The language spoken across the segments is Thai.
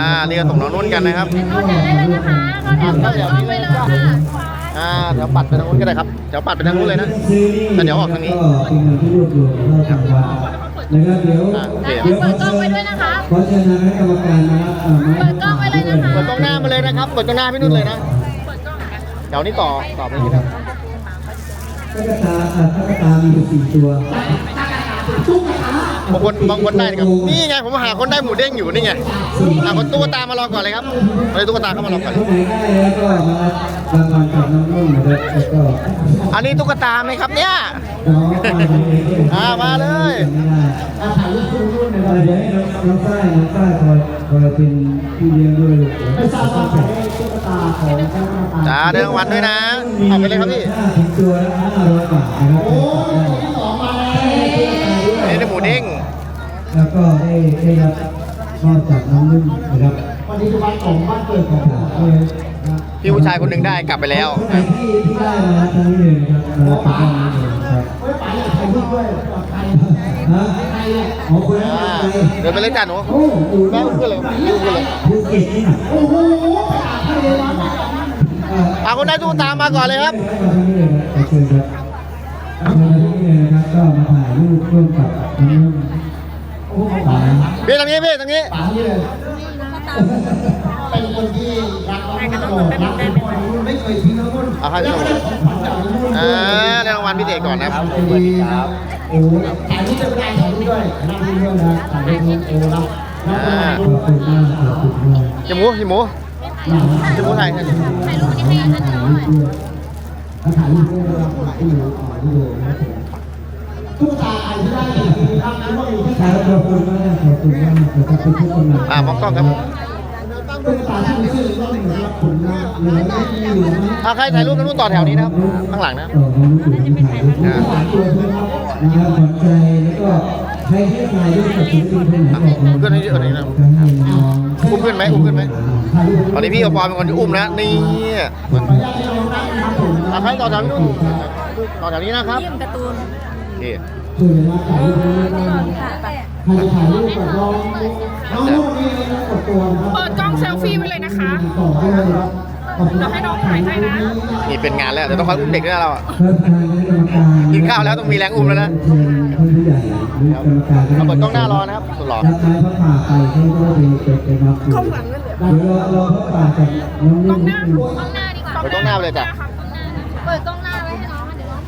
อ่านี่ก็ส่งน้องนุ่นกันนะครับเข้าแถวได้เลยนะคะเข้าแถวเข้าไปเลยค่ะอ่าเดี๋ยวปัดไปทางนู้นก็ได้ครับเดี๋ยวปัดไปทางนู้นเลยนะแต่เดี๋ยวออกทางนี้ก็เป็นเงินที่รวบรวมเข้าทางวัดนะครับเดี๋ยวอ่าโอเคเดี๋ยวเปิดกล้องไว้ด้วยนะคะขอเชิญทางคณะกรรมการนะครับเอ่อมาเปิดกล้องไว้เลยนะคะเปิดกล้องหน้ามาเลยนะครับเปิดกล้องหน้าพี่นุ่นเลยนะเดี๋ยวนี้ต่อต่อไปนี้ครับตุ๊กตาอะตุ๊กตามีอยู่สี่ตัว บางคนบางคนได้นะครับนี่ไงผมหาคนได้หมูเด้งอยู่นี่ไงหาคนตุ๊กตามารอก่อนเลยครับเอาเลยตุ๊กตาเข้ามารอก่อนคนไหนได้แล้วก็มารับรางวัลกับน้องนุ่นนะครับแล้วก็อันนี้ตุ๊กตาไหมครับเนี่ยน้องมาเองด้วยอ่ามาเลยไม่ได้อะถ่ายรูปคู่นุ่นนะครับเดี๋ยวให้น้องน้องฝ้ายน้องฝ้ายคอยคอยเป็นพี่เลี้ยงด้วยลูกไม่ทราบว่าใครได้ตุ๊กตาของคณะกรรมการจ้าได้รางวัลด้วยนะเอาไปเลยครับพี่ห้าถึงตัวละห้าร้อยบาทนะครับ แล้วก็ได้ได้รับมอบจากน้องนุ่นนะครับวันนี้เป็นวันของบ้านเกิดของผมเลยนะพี่ผู้ชายคนหนึ่งได้กลับไปแล้ว คนไหนที่ที่ได้มาทางนี้เลยนะครับมารับจากน้องนุ่นเลยครับฮะอ๋อคนนั้นอ่าไปเดินไปเลยจ้าหนู โอ้โหแม่ขึ้นเลยขึ้นเลยภูเก็ตนี่นะโอ้โหเอาคนได้ตุ๊กตามาก่อนเลยครับ มาทางนี้เลยนะขอเชิญครับมาทางนี้เลยนะครับก็มาถ่ายรูปร่วมกับน้องนุ่นป๋า พี่ตรงนี้พี่ตรงนี้ป๋านี่เลยเป็นคนที่รักน้องนุ่นรักน้องนุ่นไม่เคยทิ้งน้องนุ่นเอาให้พี่หนูอ่าได้รางวัลพิเศษก่อนนะครับดีครับโอ้ถ่ายรูปจะได้ถ่ายรูปด้วยนั่งด้วยนะถ่ายรูปโอ้รับขอบคุณมากขอบคุณมากจมูกจมูกจมูกไทยถ่ายรูปนี้ให้อันนั้นหน่อยถ่ายรูปด้วยนะครับถ่ายรูปด้วยถ่ายรูปด้วยนะครับ ตุ๊กตาใครที่ได้ครับครับขอบคุณมากขอบคุณมากขอบคุณทุกคนนะอ่ามองกล้องครับตุ๊กตาที่มีชื่อต้องเหมือนกับผมนะเหลือไม่มีเหลือไม่เอาใครถ่ายรูปกันนู้นต่อแถวนี้นะครับข้างหลังนะต่อมารู้สึกที่ถ่ายรูปนะครับฝากตัวด้วยครับนะครับขวัญใจแล้วก็ใครที่ถ่ายรูปกับศิลปินคนไหนบอกเราเพื่อนให้เยอะกว่านี้นะให้น้องอุ้มขึ้นไหมอุ้มขึ้นไหมถ่ายรูปตอนนี้พี่กับปอเป็นคนที่อุ้มนะนี่เอาใครต่อแถวนี้นู้นต่อแถวนี้นะครับ เยี่ยมการ์ตูนโอเคช่วยกันถ่ายรูปด้วยนะครับค่ะไปใครจะถ่ายรูปกับน้องน้องลูกนี่นะกดตัวนะครับเปิดกล้องเซลฟี่ไว้เลยนะคะต่อได้เลยครับขอบคุณเดี๋ยวให้น้องถ่ายให้นะนี่เป็นงานแล้วเดี๋ยวต้องคอยอุ้มเด็กด้วยนะเราอะเพิ่มทางคณะกรรมการกินข้าวแล้วต้องมีแรงอุ้มแล้วนะเชิญท่านผู้ใหญ่หรือกรรมการเอาเปิดกล้องหน้ารอนะครับสุดหล่อรับไม้พระป่าไปเขาก็ไปไปไปรับอยู่เดี๋ยวรอรอพระป่าจากน้องนุ่นนิดนึงกล้องหน้าดีกว่าเปิดกล้องหน้าไปเลยจ้ะเปิดกล้อง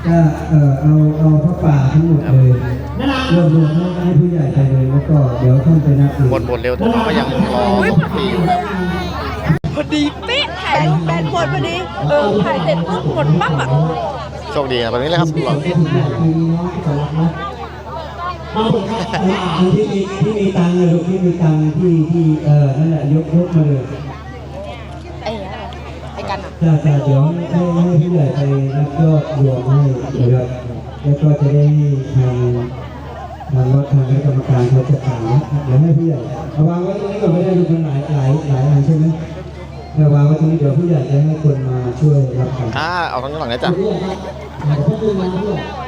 ก็เออเอาเอาพระป่าทั้งหมดเลยรวบรวมให้ผู้ใหญ่ไปเลยแล้วก็เดี๋ยวท่านไปนับดูบนบนเร็วแต่น้องก็ยังรอส่งพี่อยู่นะพอดีเป๊ะถ่ายรูปแบนหมดพอดี เออถ่ายเสร็จปุ๊บหมดปั๊บอะโชคดีนะแบบนี้เลยครับสุดหล่อที่มีน้องสารพัดที่มีที่มีตังค์เลยลูกที่มีตังค์ที่ที่เออนั่นแหละยกยกมาเลยไอ้ไอ้กันอะ จะจะเดี๋ยวให้ให้ผู้ใหญ่ไปนับยอดรวมให้นะครับแล้วก็จะได้ทางทางวัดทางคณะกรรมการเขาจะถามเดี๋ยวให้ผู้ใหญ่เอาวางไว้ตรงนี้ก่อนไม่ได้ดูมันหลายหลายหลายอันใช่ไหมแต่ว่างไว้ตรงนี้เดี๋ยวผู้ใหญ่จะให้คนมาช่วยรับกันอ่าเอาทางนี้หลังนะจ๊ะขอบคุณมากที่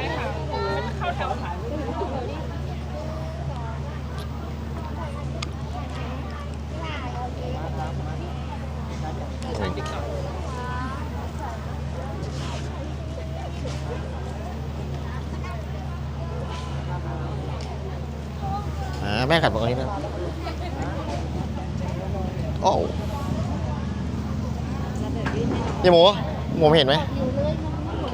อ่าแม่ขัดบอกตรงนี้นะโอ้ยหมูหมูไม่เห็นไหมโอเค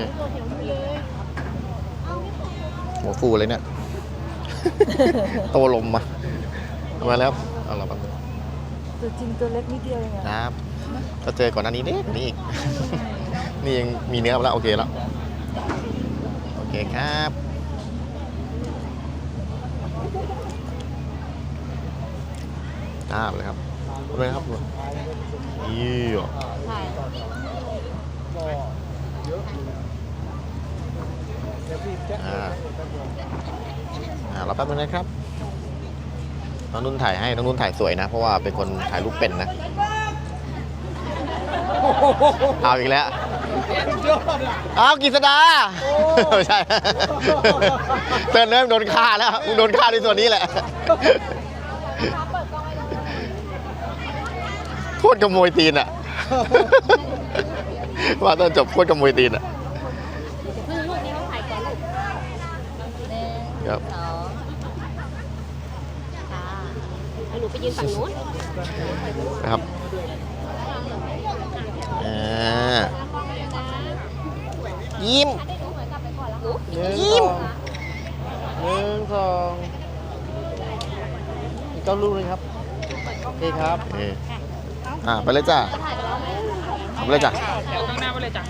หมูฟูเลยเนี่ยโตลมมามาแล้วเอาเราแป๊บนึงตัวจริงตัวเล็กนิดเดียวเองอะครับก็เจอก่อนหน้านี้เด็กกว่านี้อีกนี่ยังมีเนื้อมาแล้วโอเคแล้วโอเคครับ อ่าเลยครับเอาเลยครับยี่อ่าอ่าเราแป๊บนึงนะครับน้องนุ่นถ่ายให้น้องนุ่นถ่ายสวยนะ เพราะว่าเป็นคนถ่ายรูปเป็นนะเอาอีกแล้วเอากิษดาไม่ใช่เติร์นเริ่มโดนฆ่าแล้วโดนฆ่าด้วยตัวนี้แหละ โคตรขโมยตีนอะ ว่าตอนจบโคตรขโมยตีนอะเพิ่งลูกนี้เขาถ่ายก่อนลูกหนึ่งครับ สองค่ะแล้วหนูไปยืนฝั่งนู้นนะครับอ่ายิ้มยิ้มหนึ่งสองอีกเก้าลูกเลยครับ โอเคครับโอเค อ่าไปเลยจ้าเอาไปเลยจ้ะข้างหน้าไปเลยจ้ะ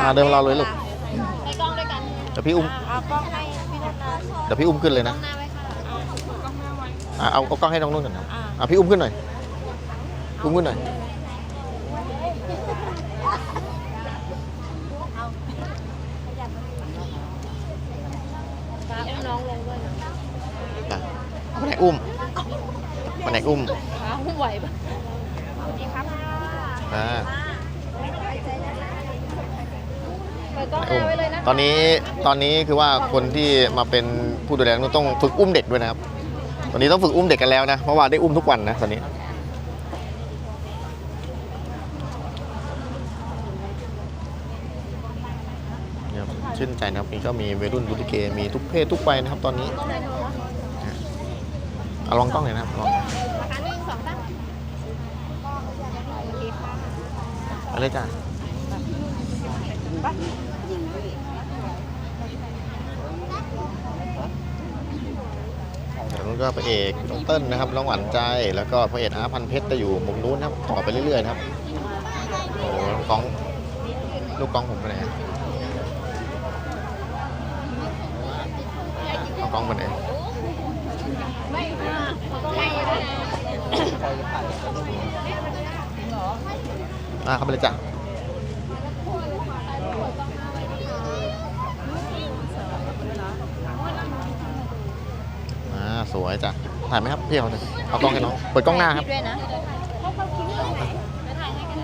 อ่าเดินมารอเลยลูกไปกล้องด้วยกันเดี๋ยวพี่อุ้มเอากล้องให้พี่นันนาเดี๋ยวพี่อุ้มขึ้นเลยกล้นะองหน้าไว้ค่ะอ่าเอาเอากล้องให้น้องนุ่นก่อนนะอ่าพี่อุ้มขึ้นหน่อยอุ้มขึ้นหน่อย ฟ้าอุ้มน้องลงด้วยนะ อะ เอาไปไหนอุ้มไปไหนอุ้มฟ้าอุ้มไหวปะนี่ครับอ่าเปิดกล้องหอุ้น้ามไว้เลยนะตอนนี้ตอนนี้คือว่าคนที่มาเป็นผู้ดูแลนุ่นต้องฝึกอุ้มเด็กด้วยนะครับ ตอนนี้ต้องฝึกอุ้มเด็กกันแล้วนะเพราะว่าได้อุ้มทุกวันนะตอนนี้เนี่ยครับชื่นใจนะครับนี่ก็มีวัยรุ่นดูลิเกมีทุกเพศทุกวัยนะครับตอนนี้ เอาลองกล้องหน่อยนะครับลองนะคะหนึ่งสองสามไปเลยจ้าเดี๋ยวนู้นก็พระเอกน้องเติ้ลนะครับน้องหวานใจแล้วก็พระเอกอาพันเพชรจะอยู่มุมนู้นนะครับต่อไปเรื่อยๆนะครับโอ้โหกล้องลูกกล้องผมไปไหนอะเอากล้องไปไหน ไม่ค่ะเขาต้องให้ด้วยนะ อ่าเข้าไปเลยจ้ะอ่าสวยจ้ะถ่ายไหมครับพี่เอาเลยเอากล้องให้น้องเปิดกล้องหน้าครับ ด้วยนะไปถ่ายให้กัน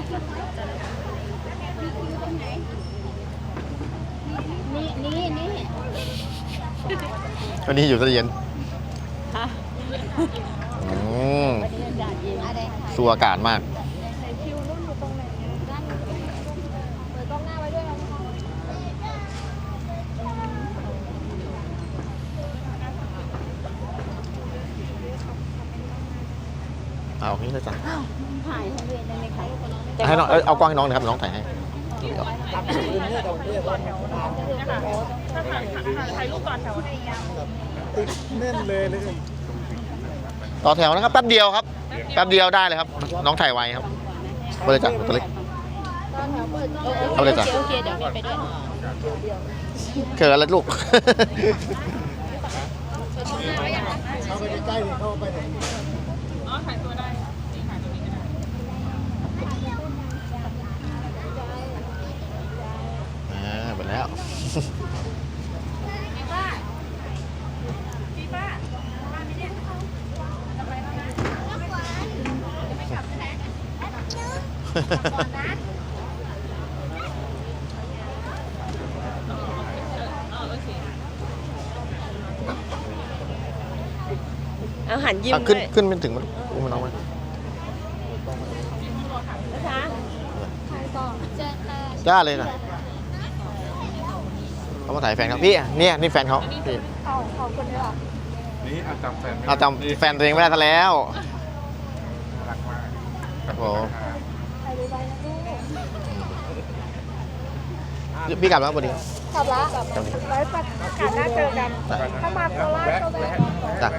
นี่นี่นี่ วันนี้อยู่ตะเย็นอืม อะไร สูอากาศมากเปิดกล้องหน้าไว้ด้วยนะเอาอย่างนี้เลยจ้ะถ่ายให้ด้วยได้ไหมคะให้น้องเอ้ยเอากล้องให้น้องนะครับน้องถ่ายให้ถ่ายรูปก่อนแถวแน่นเลยเลย ต่อแถวนะครับแป๊บเดียวครับแป๊บเดียวได้เลยครับ น้องถ่ายไวครับไปเลยจ้ะตัวเล็กเอาเลยจ้ะโอเคเดี๋ยวมีไปด้วยเขินแล้วลูกเข้าไปใกล้ๆเลยเข้าไปเลยอ๋อถ่ายตัวได้นี่ถ่ายตัวนี้ก็ได้อ่าหมดแล้ว อาหารยิ้มอะขึ้นด้วยขึ้นเป็นถึงมันอุ้มมันน้องไหมใครต่อเจอค่ะจ้าเลยนะเขามาถ่ายแฟนเขาพี่เนี่ยนี่แฟนเขาพี่นี่อาจำแฟนเอาจำแฟนตัวเองไม่ได้ซะแล้ว รักมากครับผม พี่กลับแล้วพอดีขับ กลับดีไว้ประกาศหน้าเจอกัน จ้ะ ถ้ามาโคราชก็แวะจ้ะ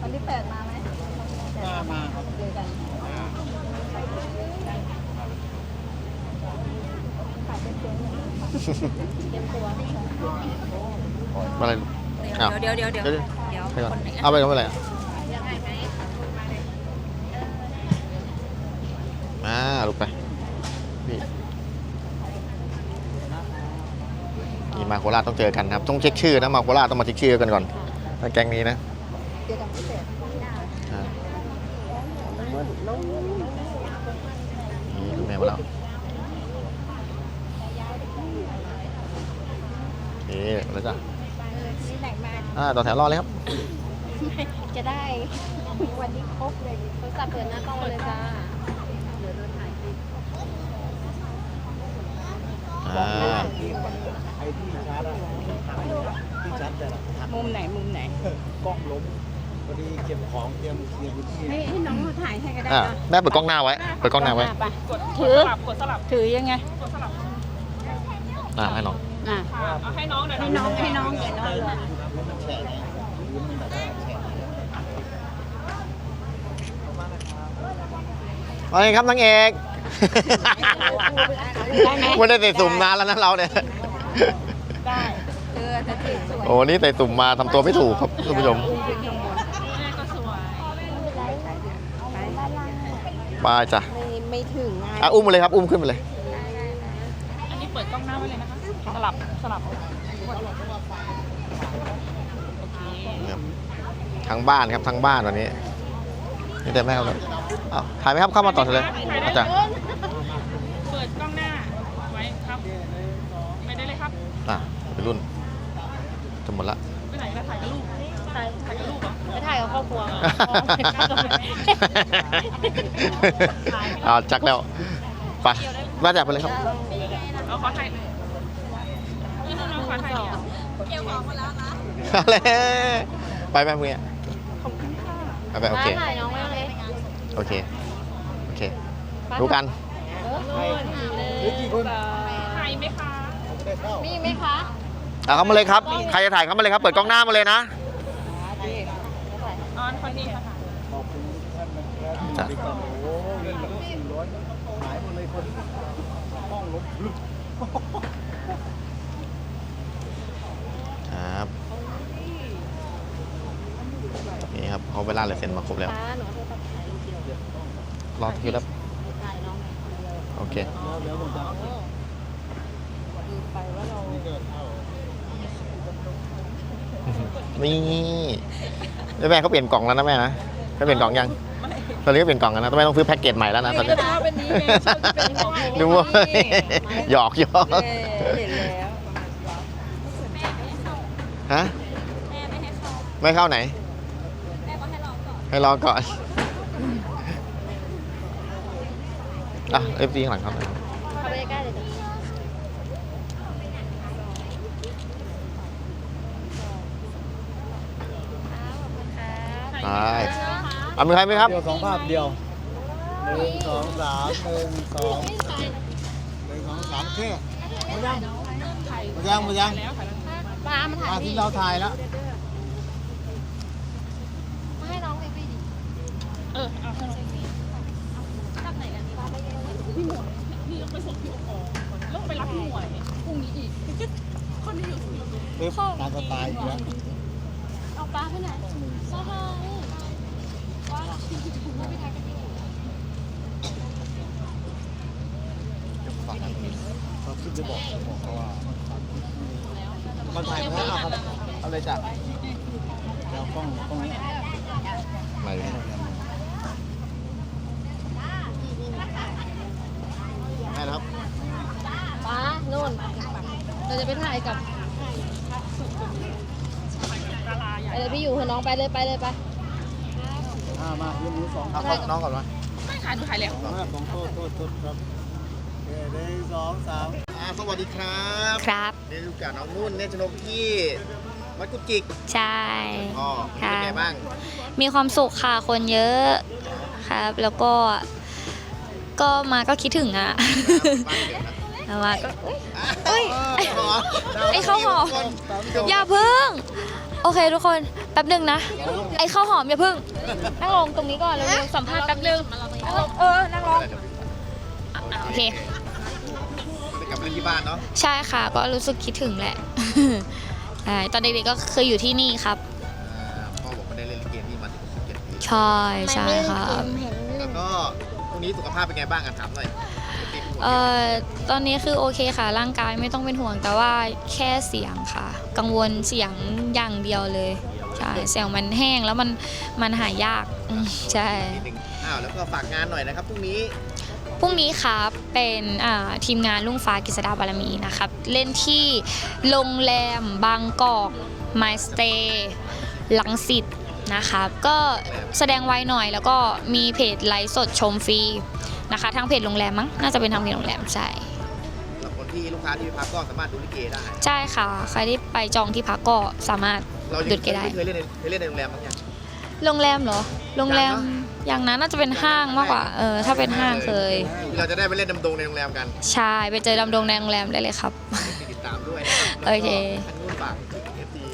วันที่แปดมาไหมมามาครับเจอกันเลยอ้าวเดี๋ยวเดี๋ยวเดี๋ยวเดี๋ยวเดี๋ยวให้ก่อนคนไหนเอาไปก่อนไปเลยอ่า ลุกไปพี่นี่มาโคราชต้องเจอกันครับ ต้องเช็คชื่อนะมาโคราชต้องมาเช็คชื่อกันก่อนถ้าแก๊งนี้นะเจอกันที่แปดอ่านี่คุณแม่มาแล้วนี่แล้วจ้ะอ่าต่อแถวรอเลยครับ จะได้วันนี้ครบเลยโทรศัพท์เปิดหน้ากล้องมาเลยจ้าเดี๋ยวโดนถ่ายคลิป อ่าไอ้ที่ชาร์จอะที่ชาร์จแต่ละมุมไหนมุมไหน กล้องล้มพอดีเก็บของเตรียมเคลียร์พื้นที่ให้ให้น้องเขาถ่ายให้ก็ได้อ่านะแม่เปิดกล้องหน้าไว้เปิดกล้องหน้าไว้ไปถือถือยังไงอ่าให้น้องอะให้น้องให้น้องให้น้องเดี๋ยวน้องเลยว่าไงครับนางเอก ได้ไหมไม่ได้ใส่สุ่มนานแล้วนะเราเนี่ยได้เออจะถือสวยโอ้นี่ใส่สุ่มมาทำตัวไม่ถูกครับท่านผู้ชมไปจ้ะไม่ไม่ถึงไงอะอุ้มมาเลยครับ อุ้มขึ้นมาเลย อันนี้เปิดกล้องหน้าไว้เลยนะคะ สลับ สลับครับทั้งบ้านครับทั้งบ้านวันนี้นี่แต่แม่ครับอ้าวถ่ายไหมครับเข้ามาต่อเลยอาจารย์ เปิดกล้องหน้าไว้ครับ ไปได้เลยครับ อะเป็นรุ่นจะ หมดละ ไปไหนก็ถ่ายกับลูกถ่ายถ่ายกับลูกเหรอจะถ่ายกับครอบครัวเอาจักแล้วไปมาจากไปเลยครับเอาขอถ่ายนี่น้องๆขอถ่ายเดี่ยวเกี่ยวของมาแล้วนะเอาเลยไปไหมเมื่อกี้ไปไปโอเคถ่ายน้องไว้เลยโอเคโอเคดูกันหรือกี่คนถ่ายไหมคะได้เข้ามีไหมคะ เอาเข้ามาเลยครับ ใครจะถ่ายเข้ามาเลยครับ เปิดกล้องหน้ามาเลยนะออนคนนี้ค่ะขอบคุณทุกท่านนะครับนี่ครับเขาเวลาเลือเซ็นมาครบแล้วรศัพท์ถ่ายเดียวรอคิวแล้วโอเค นี่ก็เข้านี่แล้วแม่เขาเปลี่ยนกล่องแล้วนะแม่นะเขาเปลี่ยนกล่องยังตอนนี้ก็เปลี่ยนกล่องกันนะต้องแม่ต้องซื้อแพ็กเกจใหม่แล้วนะตอนนี้ชอบเป็นนี้ไงชอบเป็นของดูว่าหยอกหยอกเห็นแล้วฮะไม่เข้าไหน ให้รอก่อนอะเอฟซีข้างหลังครับ เข้าไปใกล้ๆเลยจ้ะ ไป เอามีใครไหมครับเดียวสองภาพเดียวหนึ่งสองสามหนึ่งสองหนึ่งสองสามโอเคหมดยังหมดยังหมดยังป้ามันถ่ายมาพี่ที่เราถ่ายแล้วมาให้น้องเลยพี่ดิเออเอาให้น้องจับไหนกันดีป้าไปยังไงพี่หมวยพี่ต้องไปส่งพี่โอปอก่อนแล้วไปรับพี่หมวยพรุ่งนี้อีกคนที่อยู่สุรินทร์ปึ๊บตามสไตล์อยู่แล้วเอาป้าไปไหนสบาย ว้าเราไปถ่ายกันเขาขึ้นไปบอกบอกเขาว่าคนถ่ายมาแล้วเอาครับเอาเลยจ้ะเดี๋ยวกล้องกล้องนี้ไม่ได้แล้วครับป้าโน่นเราจะไปถ่ายกับไปเลยพี่อยู่เถอะน้องไปเลยไปเลยไป อ่ามายืมมือสองเอาเข้าน้องก่อนมาไม่ขายดูขายแล้ว สองสองโทษโทษโทษครับโอเคหนึ่งสองสามอ่าสวัสดีครับครับเดลูกาน้องนุ่นเนชนกที่วัดกุจิกใช่ อ๋อเป็นไงบ้างมีความสุขค่ะ คนเยอะครับ แล้วก็ ก็มาก็คิดถึงอะมาก็ เอ้ยเอ้ยไอ้ข้าวหอม อย่าพึ่ง โอเคทุกคน แป๊บหนึ่งนะ ไอ้ข้าวหอมอย่าพึ่ง นั่งลงตรงนี้ก่อนเร็วๆสัมภาษณ์แป๊บหนึงนั่งลงเออ นั่งลงอะโอเคไปกลับเล่นที่บ้านเนาะใช่ค่ะ ก็รู้สึกคิดถึงแหละ ใช่ตอนเด็กๆก็เคยอยู่ที่นี่ครับ อ่าพ่อบอกว่าได้เล่นลิเกที่มาถึง17ปีใช่ใช่ครับแล้วก็พรุ่งนี้สุขภาพเป็นไงบ้างกันถามหน่อยติดหัว เอ่อตอนนี้คือโอเคค่ะ ร่างกายไม่ต้องเป็นห่วงแต่ว่าแค่เสียงค่ะ กังวลเสียงอย่างเดียวเลยใช่เสียงมันแห้งแล้วมันมันหายยากอืมใช่ นิดนึงอ้าวแล้วก็ฝากงานหน่อยนะครับพรุ่งนี้พรุ่งนี้ครับเป็นอ่าทีมงานลุงฟ้ากิษดาบารมีนะครับ เล่นที่โรงแรมบางกอกไมสเตย์ลังสิตนะครับ ก็แสดงไว้หน่อยแล้วก็มีเพจไลฟ์สดชมฟรี นะคะ ทางเพจโรงแรมมั้งน่าจะเป็นทางเพจโรงแรมใช่สำหรับคนที่ลูกค้าที่ไปพักก็สามารถดูลิเกได้ ใช่ค่ะ ใครที่ไปจองที่พักก็สามารถ เรายังดูลิเกได้ไม่เคยเล่นในเคยเล่นในโรงแรมบ้างยัง โรงแรมเหรอโรงแรมอย่างนั้นน่าจะเป็นห้างมากกว่าเออถ้าเป็นห้างเคย เราจะได้ไปเล่นดำดงในโรงแรมกันใช่ไปเจอลำดงในโรงแรมได้เลยครับ ติดตามด้วยนะครับโอเคแล้วก็ท่านนุ่นฝากเอฟซี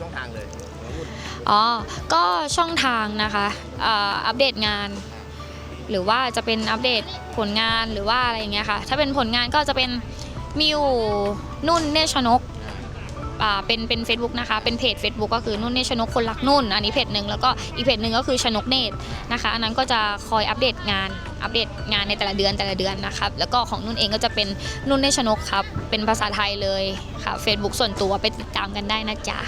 ช่องทางเลยน้องนุ่นอ๋อ ก็ช่องทางนะคะอ่าอัปเดตงาน หรือว่าจะเป็นอัปเดตผลงานหรือว่าอะไรอย่างเงี้ยค่ะ ถ้าเป็นผลงานก็จะเป็นมิวนุ่นเนชนกอ่าเป็นเป็น Facebook นะคะ เป็นเพจ Facebook ก็คือนุ่นเนชนกคนรักนุ่น อันนี้เพจหนึ่งแล้วก็อีกเพจหนึ่งก็คือชนกเนตรนะคะ อันนั้นก็จะคอยอัปเดตงาน อัปเดตงานในแต่ละเดือนแต่ละเดือนนะครับ แล้วก็ของนุ่นเองก็จะเป็นนุ่นเนชนกครับ เป็นภาษาไทยเลยค่ะ Facebook ส่วนตัวไปติดตามกันได้นะจ๊ะ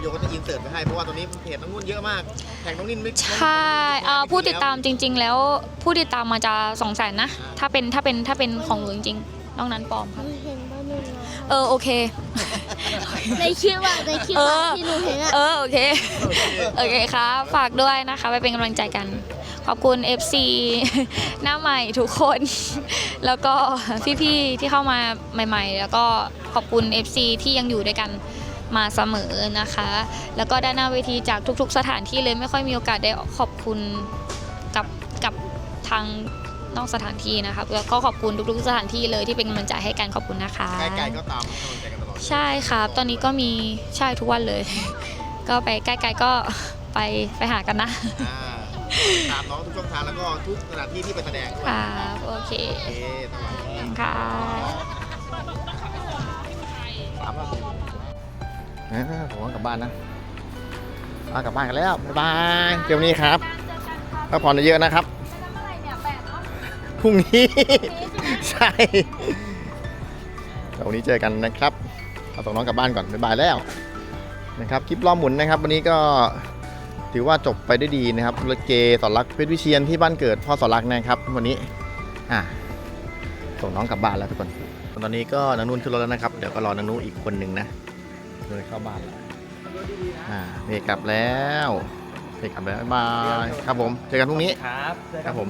โยก็จะอินเสิร์ตไปให้เพราะว่าตอนนี้เพจน้องนุ่นเยอะมากแข่งน้องนิ่นไม่ใช่เอ่อผู้ติดตามจริง ๆ แล้วผู้ติดตามมาจะสองแสนนะ ถ้าเป็นถ้าเป็นถ้าเป็นของหนูจริงๆนอกนั้นปลอมค่ะเห็นว่าหนูเออโอเค ในคลิปอะในคลิปเออะอที่หนูเห็นอะเออโอเคโอเคครับฝากด้วยนะคะไปเป็นกำลังใจกัน ขอบคุณ FC หน้าใหม่ทุกคน แล้วก็พี่ๆที่เข้ามาใหม่ ๆ แล้วก็ขอบคุณ FC ที่ยังอยู่ด้วยกัน มาเสมอนะคะ แล้วก็ด้านหน้าเวทีจากทุก ๆ สถานที่เลยไม่ค่อยมีโอกาสได้ขอบคุณกับกับทางนอกสถานที่นะคะแล้วก็ขอบคุณทุกๆ สถานที่เลยที่เป็นกำลังใจให้กันขอบคุณนะคะไกลๆก็ตามกำลังใจกันตลอดใช่ครับ ตอนนี้ก็มีใช่ทุกวันเลย ก็ไปใกล้ๆก็ไปไปหากันนะอ่าตามน้องทุกช่องทางแล้วก็ทุกสถานที่ที่ไปแสดงด้วยครับโอเคโอเคสวัสดี ค่ะ ผมว่ากลับบ้านนะมากลับบ้านกันแล้ว บ๊ายบายเดี๋ยวนี้ครับพักผ่อนเยอะนะครับ พรุ่งนี้ ใช่ววันนี้เจอกันนะครับ เอาส่งน้องกลับบ้านก่อน บ๊ายบายแล้ว นะครับ คลิปล้อหมุนนะครับ วันนี้ก็ถือว่าจบไปได้ดีนะครับรถเกสอนรักเพชรวิเชียนที่บ้านเกิดพ่อสอนรักนะครับ วันนี้ อะ ส่งน้องกลับบ้านแล้วทุกคน ตอนนี้ก็นางนุ่นขึ้นรถแล้วนะครับ เดี๋ยวก็รอนางนุ่นอีกคนหนึ่งนะ เดินเข้าบ้านแล้วอ่าเมย์กลับแล้วเมย์กลับแล้วบ๊ายบายครับผมเจอกันพรุ่งนี้ครับครับผม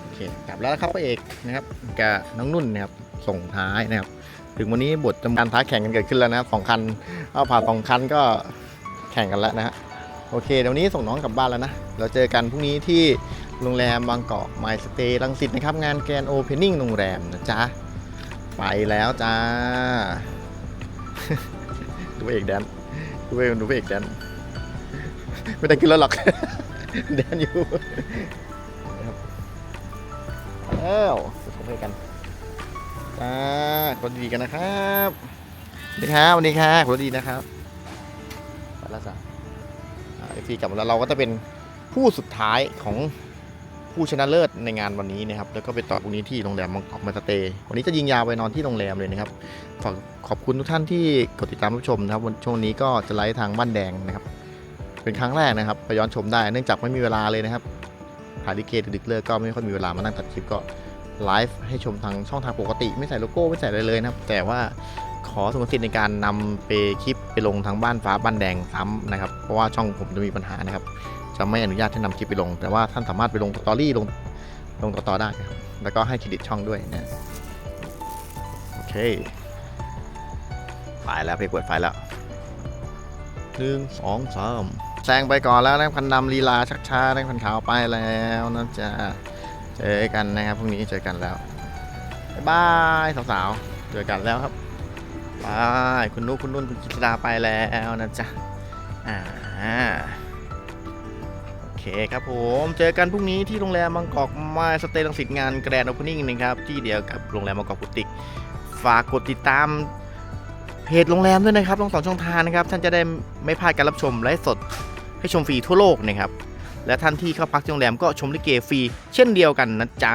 โอเคกลับแล้วนะครับพระเอกนะครับกับน้องนุ่นนะครับส่งท้ายนะครับ ถึงวันนี้บทจำการท้าแข่งกันเกิดขึ้นแล้วนะครับสองคันเอาผ่านสองคันก็แข่งกันแล้วนะฮะโอเคเดี๋ยววนนี้ส่งน้องกลับบ้านแล้วนะ เราเจอกันพรุ่งนี้ที่โรงแรมบางกอกไมสเตย์รังสิตนะครับ งานแกรนโอเพนนิ่งโรงแรมนะจ๊ะ ไปแล้วจ้าดูพระ เอกแดนดูพระเอกดูพระเอกแดนไม่ได้ขึ้นแล้วหรอกแดนอยู่นะครับแล้วจะส่งไปกันจ้าคนดีกันนะครับสวัสดีครับสวัสดีครับคนดีนะครับไปแล้วจ้ะเอฟซีกลับมาแล้วเราก็จะเป็นผู้สุดท้ายของ ผู้ชนะเลิศในงานวันนี้นะครับแล้วก็ไปต่อพรุ่งนี้ที่โรงแรมบางกอกมาสเตย์วันนี้จะยิงยาวไปนอนที่โรงแรมเลยนะครับฝากขอบคุณทุกท่านที่กดติดตามรับชมนะครับวันช่วงนี้ก็จะไลฟ์ทางบ้านแดงนะครับ เป็นครั้งแรกนะครับไปย้อนชมได้เนื่องจากไม่มีเวลาเลยนะครับถ่ายลิเกดึกๆเลิกก็ไม่ค่อยมีเวลามานั่งตัดคลิปก็ไลฟ์ให้ชมทางช่องทางปกติ ไม่ใส่โลโก้ไม่ใส่อะไรเลยนะครับ แต่ว่าขอสมสิทธิ์ในการนำไปคลิปไปลงทางบ้านฟ้าบ้านแดงซ้ำนะครับ เพราะว่าช่องผมจะมีปัญหานะครับ จะไม่อนุญาตให้นำคลิปไปลง แต่ว่าท่านสามารถไปลงสตอรี่ลงลงต่อๆได้ครับแล้วก็ให้เครดิตช่องด้วยนะโอเคไปแล้วเพจเปิดไฟล์แล้วหนึ่งสองสามแซงไปก่อนแล้วนะคันดำลีลาชักช้านะคันขาวไปแล้วนะจะเจอกันนะครับพรุ่งนี้เจอกันแล้วบ๊ายบายสาวๆเจอกันแล้วครับบายคุณนุ๊กคุณนุ่นคุณกิตดาไปแล้วนะจ๊ะอ่า เคครับผม เจอกันพรุ่งนี้ที่โรงแรมบางกอกมาสเตย์ลังสิตงานแกรนด์โอเพนนิ่งนะครับ ที่เดียวกับโรงแรมบางกอกกุติก ฝากกดติดตามเพจโรงแรมด้วยนะครับทั้งสองช่องทางนะครับ ท่านจะได้ไม่พลาดการรับชมไลฟ์สดให้ชมฟรีทั่วโลกนะครับ และท่านที่เข้าพักที่โรงแรมก็ชมลิเกฟรีเช่นเดียวกันนะจ๊ะ